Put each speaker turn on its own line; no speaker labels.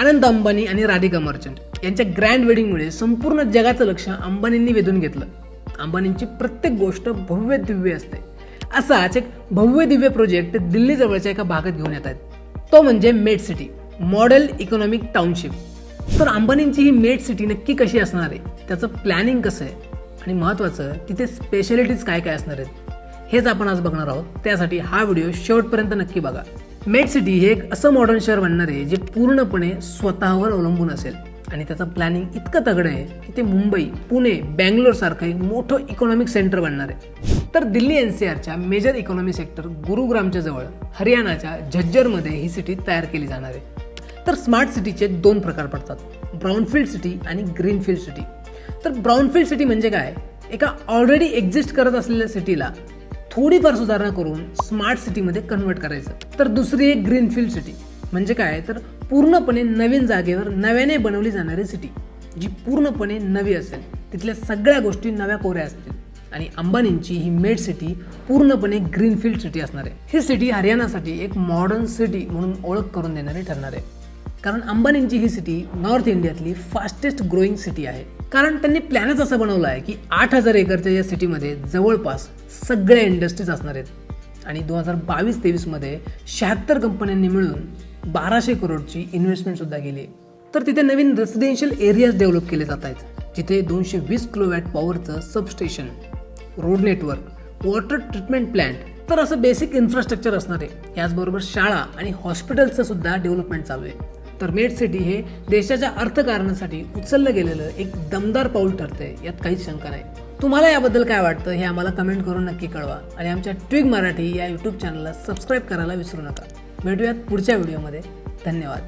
आनंद अंबानी आणि राधिका मर्चंट यांच्या ग्रँड वेडिंगमुळे संपूर्ण जगाचं लक्ष अंबानींनी वेधून घेतलं. अंबानींची प्रत्येक गोष्ट भव्य दिव्य असते. असाच एक भव्य दिव्य प्रोजेक्ट दिल्ली जवळच्या एका भागात घेऊन येत आहेत. तो म्हणजे MET city model economic township तर अंबानींची ही मेड सिटी नक्की कशी असणार आहे? त्याचं प्लॅनिंग कसं आहे? आणि महत्त्वाचं तिथे स्पेशालिटीज काय काय असणार आहेत? हेच आपण आज बघणार आहोत. त्यासाठी हा व्हिडिओ शेवटपर्यंत नक्की बघा. मेट सिटी हे एक असं मॉडर्न शहर बनणार आहे जे पूर्णपणे स्वतःवर अवलंबून असेल. आणि त्याचं प्लॅनिंग इतकं तगडं आहे की ते मुंबई पुणे बँगलोर सारखं एक मोठं इकॉनॉमिक सेंटर बनणार आहे. तर दिल्ली एन सी आरच्या मेजर इकॉनॉमी सेक्टर गुरुग्रामच्या जवळ हरियाणाच्या झज्जरमध्ये ही सिटी तयार केली जाणार आहे. तर स्मार्ट सिटीचे दोन प्रकार पडतात ब्राऊनफील्ड सिटी आणि ग्रीनफील्ड सिटी तर ब्राऊनफील्ड सिटी म्हणजे काय? एका ऑलरेडी एक्झिस्ट करत असलेल्या सिटीला थोडीफार सुधारणा करून स्मार्ट सिटीमध्ये कन्वर्ट करायचं. तर दुसरी एक ग्रीनफील्ड सिटी म्हणजे काय? तर पूर्णपणे नवीन जागेवर नव्याने बनवली जाणारी सिटी जी पूर्णपणे नवी असेल. तिथल्या सगळ्या गोष्टी नव्या कोऱ्या असतील. आणि अंबानींची ही मेड सिटी पूर्णपणे ग्रीनफील्ड सिटी असणार आहे. ही सिटी हरियाणासाठी एक मॉडर्न सिटी म्हणून ओळख करून देणारी ठरणार आहे. कारण अंबानींची ही सिटी नॉर्थ इंडियातली फास्टेस्ट ग्रोईंग सिटी आहे. कारण त्यांनी प्लॅनच असं बनवलं आहे की आठ हजार एकरच्या या सिटीमध्ये जवळपास सगळ्या इंडस्ट्रीज असणार आहेत. आणि दोन हजार बावीस तेवीसमध्ये शहात्तर कंपन्यांनी मिळून बाराशे करोडची इन्व्हेस्टमेंट सुद्धा केली तर तिथे नवीन रेसिडेन्शियल एरियाज डेव्हलप केले जात आहेत. जिथे दोनशे वीस kilowatt पॉवरचं substation road network water treatment plant तर असं बेसिक इन्फ्रास्ट्रक्चर असणार आहे. याचबरोबर शाळा आणि हॉस्पिटलचं सुद्धा डेव्हलपमेंट चालू आहे. तर मेड सिटी हे देशाच्या अर्थकारणासाठी उचललं गेलेलं एक दमदार पाऊल ठरतंय यात काहीच शंका नाही. तुम्हाला याबद्दल काय वाटतं हे आम्हाला कमेंट करून नक्की कळवा. आणि आमच्या ट्विग मराठी या यूट्यूब चॅनलला सबस्क्राईब करायला विसरू नका. भेटूयात पुढच्या व्हिडिओमध्ये धन्यवाद.